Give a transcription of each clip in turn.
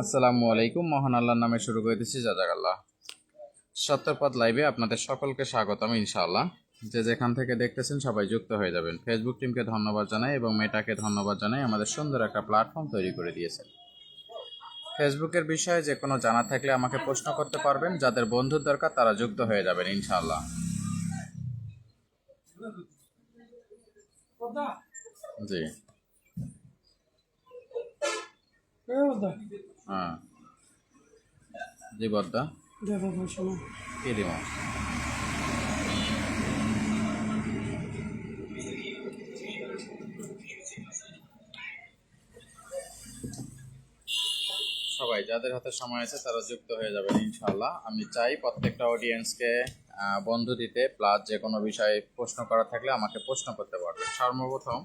আসসালামু আলাইকুম, মহান আল্লাহর নামে শুরু করে দিচ্ছি জাজাকাল্লাহ। সত্যপথ লাইভে আপনাদের সকলকে স্বাগতম ইনশাআল্লাহ। যে যেখান থেকে দেখতেছেন সবাই যুক্ত হয়ে যাবেন। ফেসবুক টিমকে ধন্যবাদ জানাই এবং মেটাকে ধন্যবাদ জানাই আমাদের সুন্দর একটা প্ল্যাটফর্ম তৈরি করে দিয়েছেন। ফেসবুকের বিষয়ে যে কোনো জানা থাকলে আমাকে প্রশ্ন করতে পারবেন। যাদের বন্ধুর দরকার তারা যুক্ত হয়ে যাবেন ইনশাআল্লাহ। জি। হ্যাঁ। সবাই, যাদের হাতে সময় আছে, তারা যুক্ত হয়ে যাবেন ইনশাল্লাহ আমি চাই প্রত্যেকটা অডিয়েন্সকে বন্ধু দিতে প্লাস যে কোনো বিষয়ে প্রশ্ন করা থাকলে আমাকে প্রশ্ন করতে পারবে। সর্বপ্রথম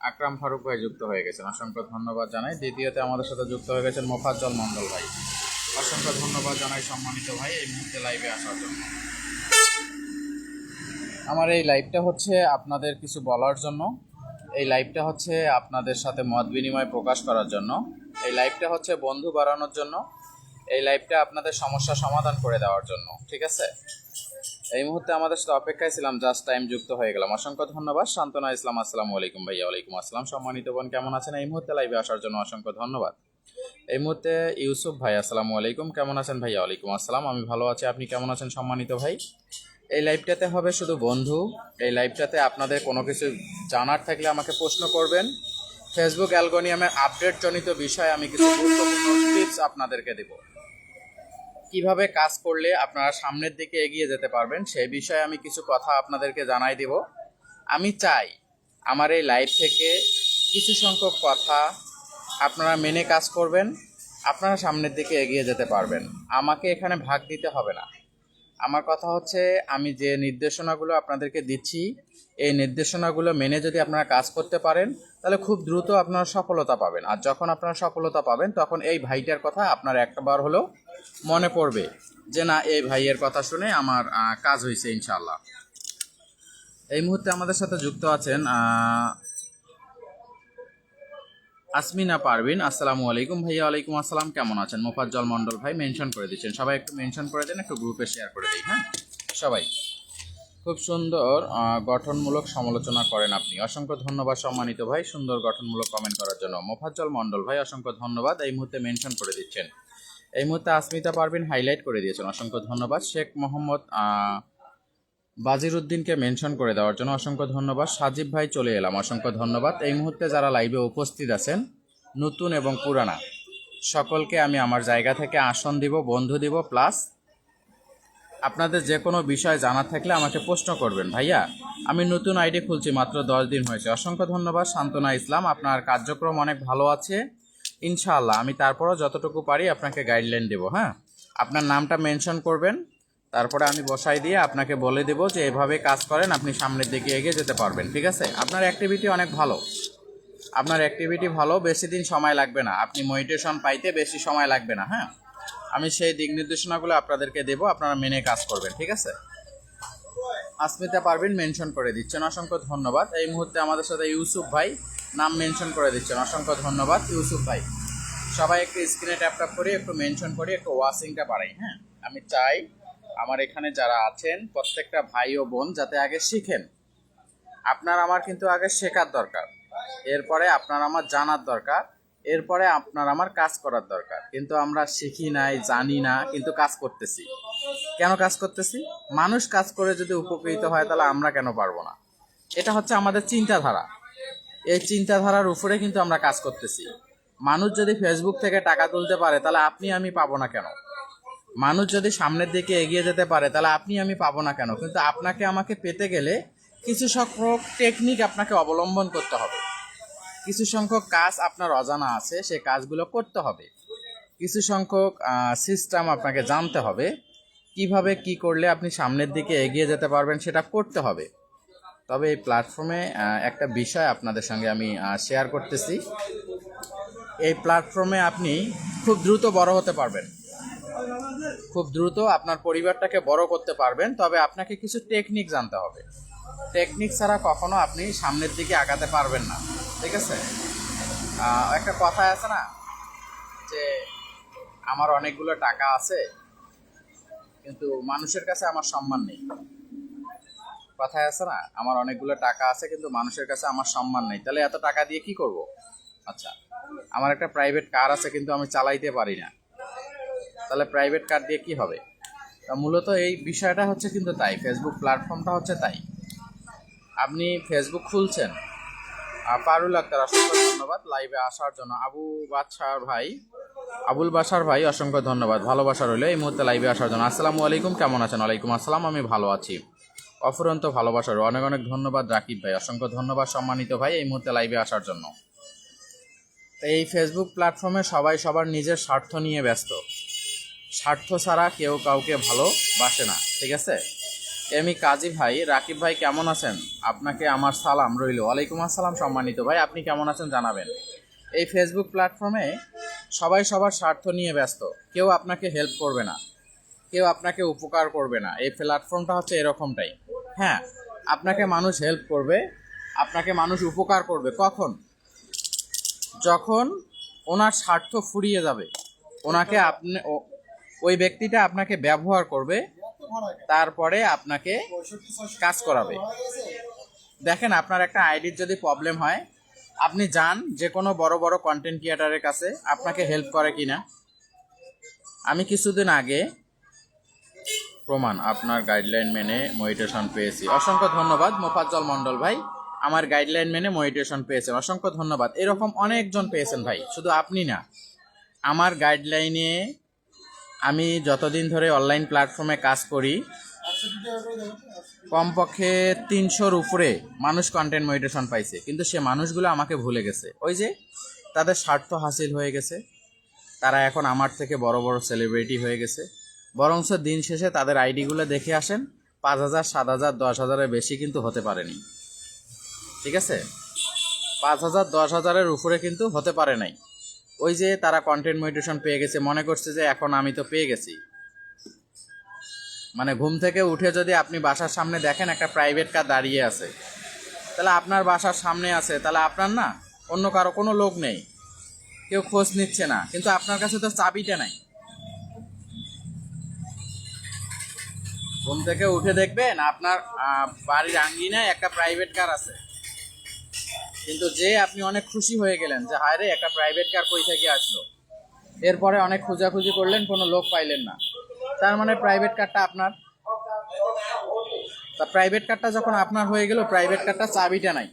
আকরাম ফারুক ভাই যুক্ত হয়ে গেছেন। অসংখ্য ধন্যবাদ জানাই। দ্বিতীয়তে আমাদের সাথে যুক্ত হয়ে গেছেন মোফাজ্জল মণ্ডল ভাই। অসংখ্য ধন্যবাদ জানাই সম্মানিত ভাই এই মুহূর্তে লাইভে আসার জন্য। আমার এই লাইভটা হচ্ছে আপনাদের কিছু বলার জন্য। এই লাইভটা হচ্ছে আপনাদের সাথে মত বিনিময় প্রকাশ করার জন্য। এই লাইভটা হচ্ছে বন্ধু বাড়ানোর জন্য। এই লাইভটা আপনাদের সমস্যা সমাধান করে দেওয়ার জন্য। ঠিক আছে? এই মুহূর্তে আমাদের সাথে অপেক্ষায় ছিলাম জাস্ট টাইম যুক্ত হয়ে গেলাম। অসংখ্য ধন্যবাদ। শান্তনা ইসলাম, আসসালামু আলাইকুম ভাইয়া, ওয়ালাইকুম আসসালাম। সম্মানিত বোন, কেমন আছেন? এই মুহূর্তে লাইভে আসার জন্য অসংখ্য ধন্যবাদ। এই মুহূর্তে ইউসুফ ভাই, আসসালামু আলাইকুম। কেমন আছেন ভাইয়া? ওয়ালাইকুম আসসালাম। আমি ভালো আছি। আপনি কেমন আছেন সম্মানিত ভাই? এই লাইভটাতে হবে শুধু বন্ধু। এই লাইভটাতে আপনাদের কোনো কিছু জানার থাকলে আমাকে প্রশ্ন করবেন। ফেসবুক অ্যালগোনিয়ামের আপডেট জনিত বিষয়ে আমি কিছু গুরুত্বপূর্ণ টিপস আপনাদেরকে দেব। কীভাবে কাজ করলে আপনারা সামনের দিকে এগিয়ে যেতে পারবেন সেই বিষয়ে আমি কিছু কথা আপনাদেরকে জানাই দেব। আমি চাই আমার এই লাইফ থেকে কিছু সংখ্যক কথা আপনারা মেনে কাজ করবেন, আপনারা সামনের দিকে এগিয়ে যেতে পারবেন। আমাকে এখানে ভাগ দিতে হবে না। আমার কথা হচ্ছে, আমি যে নির্দেশনাগুলো আপনাদেরকে দিচ্ছি, এই নির্দেশনাগুলো মেনে যদি আপনারা কাজ করতে পারেন, তাহলে খুব দ্রুত আপনারা সফলতা পাবেন। আর যখন আপনারা সফলতা পাবেন, তখন এই ভাইটার কথা আপনার একবার হলেও মনে পড়বে যে, না, এই ভাইয়ের কথা শুনে আমার কাজ হয়েছে ইনশাল্লাহ এই মুহূর্তে আমাদের সাথে যুক্ত আছেন আসমিনা পারভিন, আসসালামু আলাইকুম ভাইয়া, ওয়ালাইকুম আসসালাম। কেমন আছেন? মোফাজ্জল মন্ডল ভাই মেনশন করে দিচ্ছেন। সবাই একটু মেনশন করে দেন, একটু গ্রুপে শেয়ার করে দিই হ্যাঁ? সবাই। খুব সুন্দর গঠনমূলক সমালোচনা করেন আপনি। অসংখ্য ধন্যবাদ সম্মানিত ভাই, সুন্দর গঠনমূলক কমেন্ট করার জন্য। মোফাজ্জল মন্ডল ভাই, অসংখ্য ধন্যবাদ। এই মুহূর্তে মেনশন করে দিচ্ছেন। এই মুহূর্তে আসমিতা পারভিন হাইলাইট করে দিয়েছেন। অসংখ্য ধন্যবাদ। শেখ মোহাম্মদ আহ, বাজিরুদ্দিনকে মেনশন করে দেওয়ার জন্য অসংখ্য ধন্যবাদ। সাজিব ভাই চলে এলাম। অসংখ্য ধন্যবাদ। এই মুহূর্তে যারা লাইভে উপস্থিত আছেন নতুন এবং পুরানা সকলকে আমি আমার জায়গা থেকে আসন দিব বন্ধু দিব প্লাস আপনাদের যে কোনো বিষয় জানা থাকলে আমাকে প্রশ্ন করবেন। ভাইয়া আমি নতুন আইডি খুলছি মাত্র দশ দিন হয়েছে। অসংখ্য ধন্যবাদ। শান্তনা ইসলাম আপনার কার্যক্রম অনেক ভালো আছে। ইনশাআল্লাহ আমি তারপরও যতটুকু পারি আপনাকে গাইডলাইন দেবো হ্যাঁ? আপনার নামটা মেনশন করবেন। তারপরে আমি বসাই দিয়ে আপনাকে বলে দেবো যে এভাবে কাজ করেন, আপনি সামনের দিকে এগিয়ে যেতে পারবেন, ঠিক আছে? আপনার অ্যাক্টিভিটি অনেক ভালো। আপনার অ্যাক্টিভিটি ভালো, বেশি দিন সময় লাগবে না। আপনি মোটিভেশন পাইতে বেশি সময় লাগবে না হ্যাঁ? আমি সেই দিক নির্দেশনাগুলো আপনাদেরকে দেবো, আপনারা মেনে কাজ করবেন, ঠিক আছে? আসমিতা পারবেন মেনশন করে দিচ্ছেন, অসংখ্য ধন্যবাদ। এই মুহূর্তে আমাদের সাথে ইউসুফ ভাই নাম মেনশন করে দিচ্ছেন, অসংখ্য ধন্যবাদ। ইউসুফ ভাই, সবাই একটু স্ক্রিনে ট্যাপ ট্যাপ করে একটু মেনশন করে একটু ওয়াশিংটা বাড়াই হ্যাঁ? আমি চাই আমার এখানে যারা আছেন, প্রত্যেকটা ভাই ও বোন যাতে আগে শিখেন। আপনার আমার কিন্তু আগে শেখার দরকার। এরপরে আপনার আমার জানার দরকার। এরপরে আপনার আমার কাজ করার দরকার। কিন্তু আমরা শিখি নাই, জানি না, কিন্তু কাজ করতেছি। কেন কাজ করতেছি? মানুষ কাজ করে যদি উপকৃত হয়, তাহলে আমরা কেন পারব না? এটা হচ্ছে আমাদের চিন্তাধারা। এই চিন্তাধারার উপরে কিন্তু আমরা কাজ করতেছি। মানুষ যদি ফেসবুক থেকে টাকা তুলতে পারে, তাহলে আপনি আমি পাবো না কেন? মানুষ যদি সামনের দিকে এগিয়ে যেতে পারে, তাহলে আপনি আমি পাবো না কেন? কিন্তু আপনাকে আমাকে পেতে গেলে কিছু সংখ্যক টেকনিক আপনাকে অবলম্বন করতে হবে। কিছু সংখ্যক কাজ আপনার অজানা আছে সেই কাজগুলো করতে হবে। কিছু সংখ্যক সিস্টেম আপনাকে জানতে হবে, কীভাবে কি করলে আপনি সামনের দিকে এগিয়ে যেতে পারবেন সেটা করতে হবে। তবে এই প্ল্যাটফর্মে একটা বিষয় আপনাদের সঙ্গে আমি শেয়ার করতেছি। এই প্ল্যাটফর্মে আপনি খুব দ্রুত বড় হতে পারবেন। খুব দ্রুত আপনার পরিবারটাকে বড় করতে পারবেন, তবে আপনাকে কিছু টেকনিক জানতে হবে। টেকনিক ছাড়া কখনো আপনি সামনের দিকে আগাতে পারবেন না, ঠিক আছে? একটা কথা আছে না, যে আমার অনেকগুলো টাকা আছে, কিন্তু মানুষের কাছে আমার সম্মান নেই। কথায় আছে না, আমার অনেকগুলো টাকা আছে, কিন্তু মানুষের কাছে আমার সম্মান নেই। তাহলে এত টাকা দিয়ে কি করব? আচ্ছা আমার একটা প্রাইভেট কার আছে, কিন্তু আমি চালাইতে পারি না। তাহলে প্রাইভেট কার্ড দিয়ে কি হবে? তা মূলত এই বিষয়টা হচ্ছে কিন্তু তাই ফেসবুক প্ল্যাটফর্মটা হচ্ছে তাই। আপনি ফেসবুক খুলছেন পারুল আক্তার, অসংখ্য ধন্যবাদ। লাইভে আসার জন্য আবু বাদশার ভাই, আবুল বাসার ভাই, অসংখ্য ধন্যবাদ। ভালোবাসা রইল এই মুহূর্তে লাইভে আসার জন্য। আসসালামু আলাইকুম, কেমন আছেন? ওয়ালাইকুম আসসালাম, আমি ভালো আছি। অফুরন্ত ভালোবাসার অনেক অনেক ধন্যবাদ রাকিব ভাই, অসংখ্য ধন্যবাদ সম্মানিত ভাই এই মুহূর্তে লাইভে আসার জন্য। এই ফেসবুক প্ল্যাটফর্মে সবাই সবার নিজের স্বার্থ নিয়ে ব্যস্ত। স্বার্থ ছাড়া কেউ কাউকে ভালোবাসে না, ঠিক আছে? এমি কাজী ভাই, রাকিব ভাই কেমন আছেন? আপনাকে আমার সালাম রইল। ওয়ালাইকুম আসসালাম সম্মানিত ভাই, আপনি কেমন আছেন জানাবেন। এই ফেসবুক প্ল্যাটফর্মে সবাই সবার স্বার্থ নিয়ে ব্যস্ত। কেউ আপনাকে হেল্প করবে না, কেউ আপনাকে উপকার করবে না। এই প্ল্যাটফর্মটা হচ্ছে এরকমটাই। হ্যাঁ আপনাকে মানুষ হেল্প করবে, আপনাকে মানুষ উপকার করবে। কখন? যখন ওনার স্বার্থ ফুরিয়ে যাবে। ওনাকে আপনি ওই ব্যক্তিটা আপনাকে ব্যবহার করবে, তারপরে আপনাকে কাজ করাবে। দেখেন, আপনার একটা আইডির যদি প্রবলেম হয়, আপনি যান যে কোনো বড় বড় কন্টেন্ট ক্রিয়েটারের কাছে, আপনাকে হেল্প করে কি না আমি কিছুদিন আগে প্রমাণ, আপনার গাইডলাইন মেনে মডিটেশন পেয়েছি। অসংখ্য ধন্যবাদ, মোফাজ্জল মণ্ডল ভাই, আমার গাইডলাইন মেনে মডিটেশন পেয়েছেন। অসংখ্য ধন্যবাদ। এরকম অনেকজন পেয়েছেন ভাই, শুধু আপনি না। আমার গাইডলাইনে আমি যতদিন ধরে অনলাইন প্ল্যাটফর্মে কাজ করি, কমপক্ষে তিনশোর উপরে মানুষ কন্টেন্ট মডিটেশন পাইছে। কিন্তু সে মানুষগুলো আমাকে ভুলে গেছে। ওই যে তাদের স্বার্থ হাসিল হয়ে গেছে। তারা এখন আমার থেকে বড় বড় সেলিব্রিটি হয়ে গেছে। বরঞ্চ দিন শেষে তাদের আইডিগুলো দেখে আসেন। পাঁচ হাজার, সাত হাজার, দশ হাজারের বেশি কিন্তু হতে পারেনি। ঠিক আছে? পাঁচ হাজার, দশ হাজারের উপরে কিন্তু হতে পারে নাই। ওই যে তারা কন্টেন্ট মডিটেশন পেয়ে গেছে, মনে করছে যে এখন আমি তো পেয়ে গেছি। মানে ঘুম থেকে উঠে যদি আপনি বাসার সামনে দেখেন একটা প্রাইভেট কার দাঁড়িয়ে আছে, তাহলে আপনার বাসার সামনে আছে, তাহলে আপনার না অন্য কারও, কোনো লোক নেই। কেউ খোঁজ নিচ্ছে না, কিন্তু আপনার কাছে তো চাবিটা নাই। ঘুম থেকে উঠে দেখবেন আপনার বাড়ির আঙ্গিনায় একটা প্রাইভেট কার আছে। কিন্তু যে আপনি অনেক খুশি হয়ে গেলেন যে হায় রে একটা প্রাইভেট কার কই থেকে আসলো? এরপরে অনেক খোঁজাখুঁজি করলেন, কোনো লোক পাইলেন না। তার মানে প্রাইভেট কারটা আপনার। তা প্রাইভেট কারটা যখন আপনার হয়ে গেল প্রাইভেট কারটা চাবিটা নাই।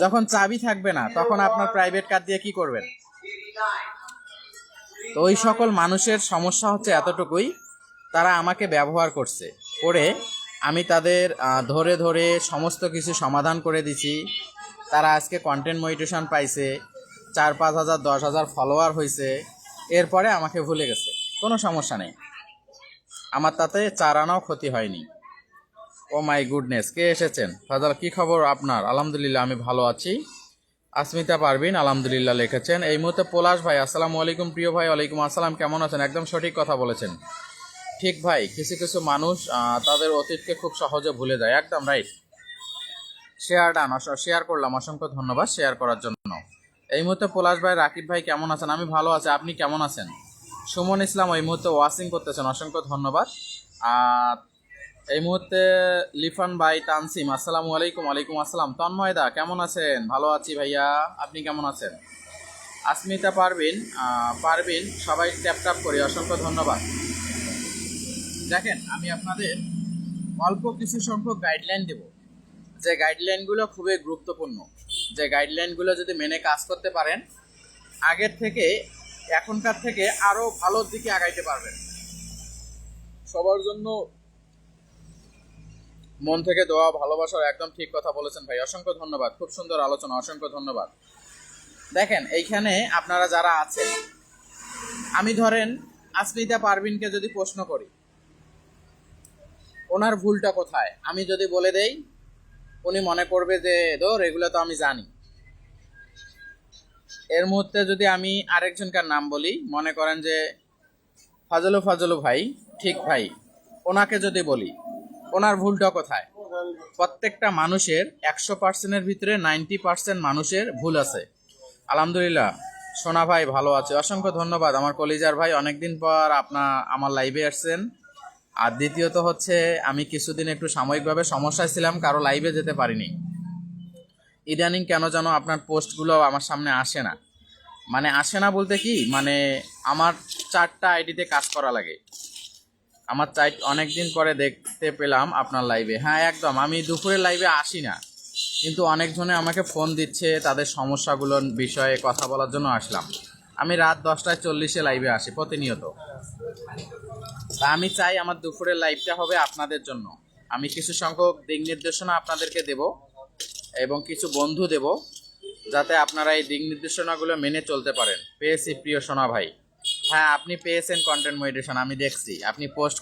যখন চাবি থাকবে না, তখন আপনার প্রাইভেট কার দিয়ে কি করবেন? তো ওই সকল মানুষের সমস্যা হচ্ছে এতটুকুই, তারা আমাকে ব্যবহার করছে করে আমি তাদের ধরে ধরে সমস্ত কিছু সমাধান করে দিছি। তারা আজকে কন্টেন্ট মডিটেশন পাইছে, চার, পাঁচ হাজার, দশ হাজার ফলোয়ার হয়েছে এরপরে আমাকে ভুলে গেছে। কোনো সমস্যা নেই। আমার তাতে চার আনাও ক্ষতি হয়নি। ও মাই গুডনেস, কে এসেছেন? ফাজাল, কি খবর আপনার? আলহামদুলিল্লাহ, আমি ভালো আছি। আসমিতা পারবিন আলহামদুলিল্লাহ, লিখেছেন। এই মুহূর্তে পলাশ ভাই, আসসালামু আলাইকুম প্রিয় ভাই, ওয়ালাইকুম আসসালাম, কেমন আছেন? একদম সঠিক কথা বলেছেন। ঠিক ভাই, কিছু কিছু মানুষ তাদের অতীতকে খুব সহজে ভুলে যায়। একদম রাইট শেয়ার ডান শেয়ার করলাম। অসংখ্য ধন্যবাদ শেয়ার করার জন্য। এই মুহূর্তে পলাশ ভাই, রাকিব ভাই কেমন আছেন? আমি ভালো আছি। আপনি কেমন আছেন? সুমন ইসলাম এই মুহূর্তে ওয়াশিং করতেছেন। অসংখ্য ধন্যবাদ। আর এই মুহূর্তে লিফান ভাই তানসিম, আসসালামু আলাইকুম আলাইকুম আসসালাম। তন্ময়দা কেমন আছেন? ভালো আছি ভাইয়া। আপনি কেমন আছেন? আসমিতা পারবিন পারবিন সবাই ট্যাপ ট্যাপ করি। অসংখ্য ধন্যবাদ। দেখেন, আমি আপনাদের অল্প কিছু সংখ্যক গাইডলাইন দেব। যে গাইডলাইনগুলো খুবই গুরুত্বপূর্ণ। যে গাইডলাইনগুলো যদি মেনে কাজ করতে পারেন, আগের থেকে এখনকার থেকে আরও ভালোর দিকে আগাইতে পারবেন। সবার জন্য মন থেকে দোয়া ভালোবাসার একদম ঠিক কথা বলেছেন ভাই। অসংখ্য ধন্যবাদ। খুব সুন্দর আলোচনা, অসংখ্য ধন্যবাদ। দেখেন, এইখানে আপনারা যারা আছেন, আমি ধরেন, আসমিতা পারভিনকে যদি প্রশ্ন করি ওনার ভুলটা কোথায়? আমি যদি বলে দেই, উনি মনে করবে যে, ধর, এগুলো তো আমি জানি। এর মুহূর্তে যদি আমি আরেকজনকার নাম বলি, মনে করেন যে, ফাজলু ফাজলু ভাই, ঠিক ভাই। ওনাকে যদি বলি, ওনার ভুলটা কোথায়? প্রত্যেকটা মানুষের একশো পার্সেন্টের ভিতরে নাইনটি পার্সেন্ট মানুষের ভুল আছে। আলহামদুলিল্লাহ। সোনা ভাই ভালো আছে। অসংখ্য ধন্যবাদ। আমার কলিজার ভাই অনেকদিন পর আপনার আমার লাইভে আসছেন। আর দ্বিতীয়ত হচ্ছে, আমি কিছুদিন একটু সাময়িকভাবে সমস্যায় ছিলাম, কারও লাইভে যেতে পারিনি। ইদানিং কেন যেন আপনার পোস্টগুলো আমার সামনে আসে না। মানে আসে না বলতে কি মানে আমার চারটা আইডিতে কাজ করা লাগে। আমার চাই অনেক দিন পরে দেখতে পেলাম আপনার লাইভে হ্যাঁ একদম, আমি দুপুরের লাইভে আসি না। কিন্তু অনেকজনে আমাকে ফোন দিচ্ছে, তাদের সমস্যাগুলোর বিষয়ে কথা বলার জন্য আসলাম। আমি রাত দশটায় চল্লিশে লাইভে আসি, প্রতিনিয়ত। আমি চাই আমার দুপুরের লাইভটা হবে আপনাদের জন্য। আমি কিছু সংখ্যক দিক নির্দেশনা আপনাদেরকে দেব এবং কিছু বন্ধু দেব যাতে আপনারা এই দিক নির্দেশনাগুলো মেনে চলতে পারেন। পেয়েছি প্রিয় সোনা ভাই। হ্যাঁ আপনি পেয়েছেন কন্টেন্ট মেডিটেশন আমি দেখছি। আপনি পোস্ট